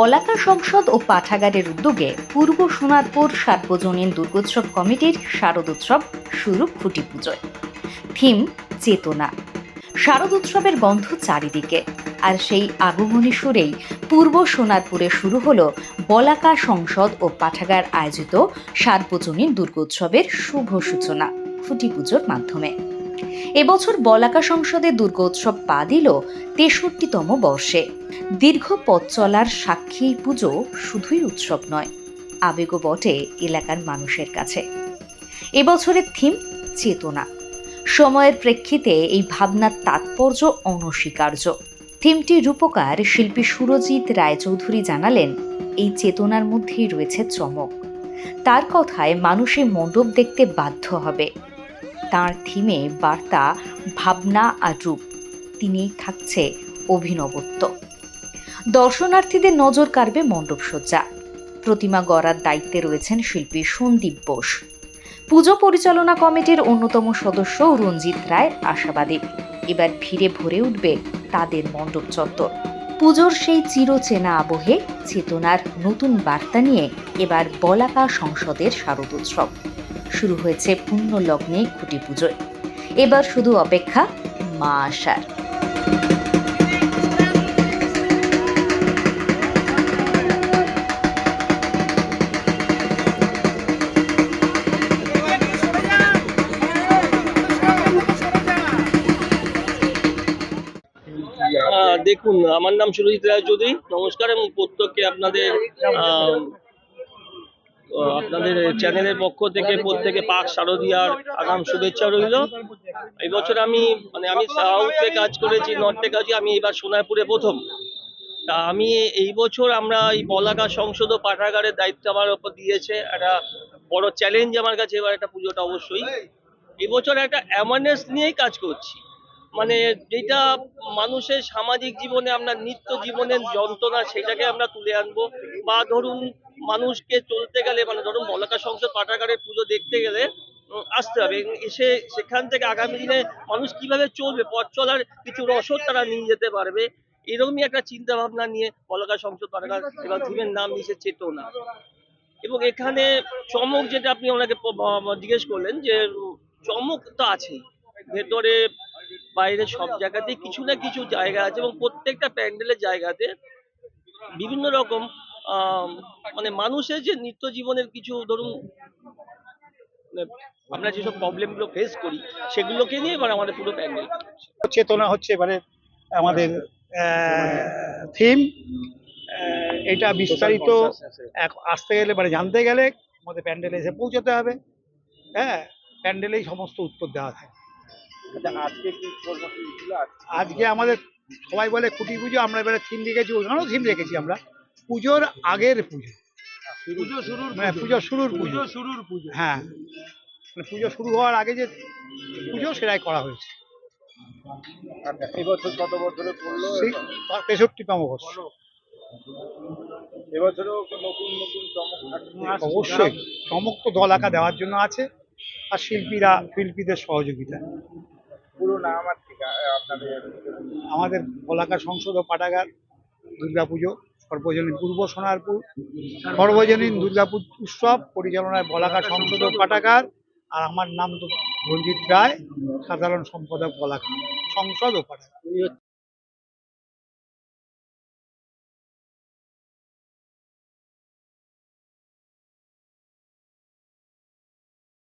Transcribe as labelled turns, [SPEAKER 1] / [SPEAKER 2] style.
[SPEAKER 1] বলাকা সংসদ ও পাঠাগারের উদ্যোগে পূর্ব সোনারপুর সার্বজনীন দুর্গোৎসব কমিটির শারদোৎসব শুরু খুঁটি পুজোয় থিম, চেতনা। শারদোৎসবের গন্ধ চারিদিকে। আর সেই আগমনী সুরেই পূর্ব সোনারপুরে শুরু হল বলাকা সংসদ ও পাঠাগার আয়োজিত সার্বজনীন দুর্গোৎসবের শুভ সূচনা খুঁটি পুজোর মাধ্যমে। এবছর বলাকা সংসদে দুর্গোৎসব পা দিল তেষট্টিতম বর্ষে। দীর্ঘ পথ চলার সাক্ষী পুজো শুধুই উৎসব নয়, আবেগও বটে এলাকার মানুষের কাছে। এবছরের থিম চেতনা। সময়ের প্রেক্ষিতে এই ভাবনার তাৎপর্য অনস্বীকার্য। থিমটি রূপকার শিল্পী সুরজিৎ রায়চৌধুরী জানালেন, এই চেতনার মধ্যেই রয়েছে চমক। তার কথায় মানুষে মণ্ডপ দেখতে বাধ্য হবে। তার থিমে বার্তা, ভাবনা আর রূপ। তিনিই থাকছে অভিনবত্ব। দর্শনার্থীদের নজর কাড়বে মণ্ডপসজ্জা। প্রতিমা গড়ার দায়িত্বে রয়েছেন শিল্পী সন্দীপ বোস। পুজো পরিচালনা কমিটির অন্যতম সদস্য রঞ্জিত রায় আশাবাদী। এবার ভিড়ে ভরে উঠবে তাদের মণ্ডপ চত্বর। পুজোর সেই চিরচেনা আবহে চেতনার নতুন বার্তা নিয়ে এবার বলাকা সংসদের শারদোৎসব শুরু হয়েছে পূর্ণ লগ্নে খুঁটি পুজোয়। এবার শুধু অপেক্ষা মা আসার।
[SPEAKER 2] দেখুন, আমার নাম সুরজিৎ রায় চৌধুরী নমস্কার এবং প্রত্যেককে আপনাদের আপনাদের চ্যানেলের পক্ষ থেকে প্রত্যেকে পাক শারদীয়ার আগাম শুভেচ্ছা রইল। এই বছর আমি মানে আমি সাউথে কাজ করেছি, নর্থে কাজ আমি এবার সোনারপুরে প্রথম। তা আমি এই বছর আমরা এই বলাকা সংসদ ও পাঠাগারের দায়িত্ব আমার ওপর দিয়েছে। একটা বড় চ্যালেঞ্জ আমার কাছে এবার একটা পুজোটা অবশ্যই। এবছর একটা অ্যাওয়ারনেস নিয়েই কাজ করছি। মানে যেটা মানুষের সামাজিক জীবনে, আমরা নিত্য জীবনের যন্ত্রণা, সেটাকে আমরা তুলে আনব। বা ধরুন মানুষকে চলতে গেলে মানে ধরুন মলাকা সংসদ পাঠাগারের পুজো দেখতে গেলে আসতে হবে। এসে সেখান থেকে আগামী দিনে মানুষ কীভাবে চলবে, পথ চলার কিছু রসদ তারা নিয়ে যেতে পারবে এরকমই একটা চিন্তা ভাবনা নিয়ে বলাকা সংসদ পাঠাগার এবার থিমের নাম দিয়েছে চেতনা এবং এখানে চমক যেটা আপনি ওনাকে জিজ্ঞেস করলেন যে, চমক তো আছেই। ভেতরে, বাইরে সব জায়গাতেই কিছু না কিছু জায়গা আছে এবং প্রত্যেকটা প্যান্ডেলের জায়গাতে বিভিন্ন রকম মানে মানুষের যে নিত্য জীবনের কিছু ধরুন মানে আমরা যেসব প্রবলেমগুলো ফেস করি সেগুলোকে নিয়ে এবার আমাদের পুরো প্যান্ডেল
[SPEAKER 3] চেতনা হচ্ছে এবারে আমাদের থিম এটা বিস্তারিত আসতে গেলে মানে জানতে গেলে আমাদের প্যান্ডেলে এসে পৌঁছাতে হবে। হ্যাঁ প্যান্ডেলেই সমস্ত উত্তর দেওয়া থাকে। আজকে আমাদের সবাই বলে খুঁটি পুজো আমরা এবারে থিম রেখেছি ওখানেও থিম রেখেছি আমরা। পুজোর আগের পুজো। পুজো শুরুর মানে পুজো। শুরুর পুজো শুরুর পুজো। হ্যাঁ। মানে পুজো শুরু হওয়ার আগে যে পুজো সেটাই করা হয়েছে।
[SPEAKER 4] এবছর কত বছরে পড়ল?
[SPEAKER 3] তেষট্টিতম বর্ষ।
[SPEAKER 4] এবছরও নতুন নতুন চমক
[SPEAKER 3] অবশ্যই। চমক তো দল আঁকা দেওয়ার জন্য আছে। আর শিল্পীরা শিল্পীদের সহযোগিতা।
[SPEAKER 4] পুরো নাম আর
[SPEAKER 3] আমাদের বলাকা সংসদ ও পাঠাগার দুর্গাপুজো। সর্বজনীন পূর্ব সোনারপুর, সর্বজনীন দুর্গাপুর উৎসব, পরিচালনায় বলাকা ও পাঠাগার, আর আমার নাম তো রঞ্জিত রায়, সাধারণ সম্পাদক বলাকা সংসদ ও পাঠাগার।